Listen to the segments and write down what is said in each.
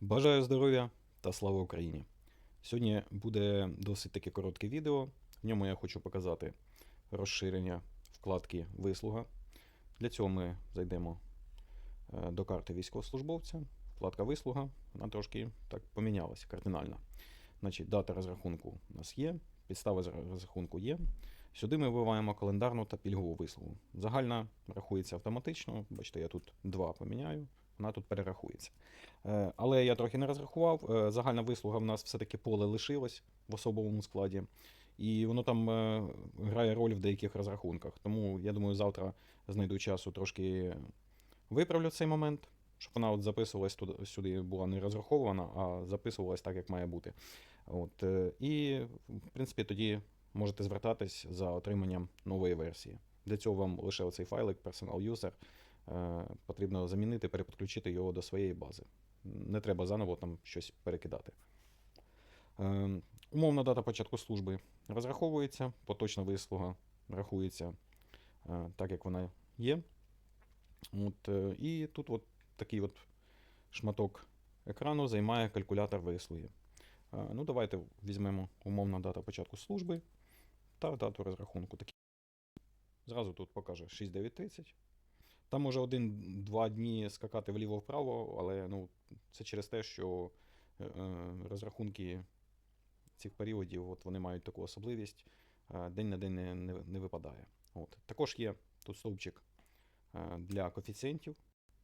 Бажаю здоров'я та слава Україні! Сьогодні буде досить таке коротке відео. В ньому я хочу показати розширення вкладки Вислуга. Для цього ми зайдемо е, до карти військовослужбовця. Вкладка Вислуга, вона трошки так помінялася кардинально. Значить, дата розрахунку у нас є, підстава розрахунку є. Сюди ми вбиваємо календарну та пільгову вислугу. Загальна рахується автоматично. Бачите, я тут два поміняю, вона тут перерахується. Е, Але я трохи не розрахував. Е, Загальна вислуга в нас все-таки поле лишилось в особовому складі, і воно там е, грає роль в деяких розрахунках. Тому я думаю, завтра знайду часу трошки виправлю цей момент, щоб вона от записувалась туди, сюди була не розрахована, а записувалась так, як має бути. От, і, в принципі, тоді можете звертатись за отриманням нової версії. Для цього вам лише оцей файлик Personal User потрібно замінити, переподключити його до своєї бази. Не треба заново там щось перекидати. Е, Умовна дата початку служби розраховується, поточна вислуга рахується е, так, як вона є. От, е, і тут от такий от шматок екрану займає калькулятор вислуги. Е, Ну, давайте візьмемо умовна дата початку служби та дату розрахунку. Зразу тут покаже 6.9.30. Там може один-два дні скакати вліво-вправо, але ну, це через те, що е, е, розрахунки цих періодів от вони мають таку особливість, е, день на день не, не, не випадає. От. Також є тут стовпчик для коефіцієнтів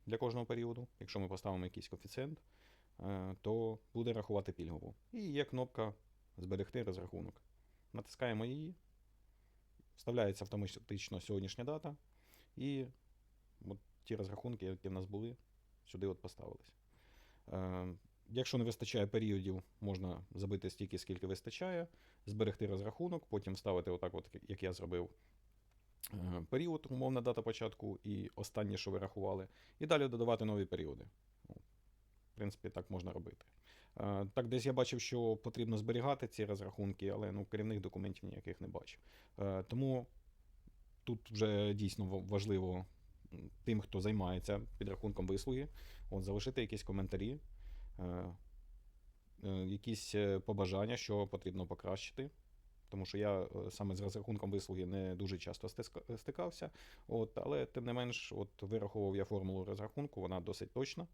для кожного періоду. Якщо ми поставимо якийсь коефіцієнт, то буде рахувати пільгову. І є кнопка Зберегти розрахунок. Натискаємо її, вставляється автоматично сьогоднішня дата, і от ті розрахунки, які в нас були, сюди от поставились. Е, Якщо не вистачає періодів, можна забити стільки, скільки вистачає, зберегти розрахунок, потім вставити отак, от, як я зробив, е, період, умовна дата початку і останнє, що ви рахували, і далі додавати нові періоди. Ну, В принципі, так можна робити. Е, Так, десь я бачив, що потрібно зберігати ці розрахунки, але ну, керівних документів ніяких не бачив. Тому тут вже дійсно важливо тим, хто займається підрахунком вислуги, от, залишити якісь коментарі, е, е, якісь е, побажання, що потрібно покращити. Тому що я саме з розрахунком вислуги не дуже часто стикався. От, але тим не менш, от вираховував я формулу розрахунку, вона досить точна.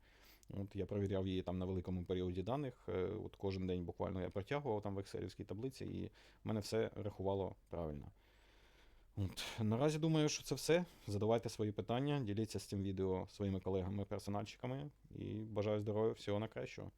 От, я провіряв її там на великому періоді даних. От кожен день буквально я протягував там в екселівській таблиці, і в мене все рахувало правильно. От, наразі думаю, що це все. Задавайте свої питання, діліться з цим відео своїми колегами-персональщиками і бажаю здоров'я, всього найкращого.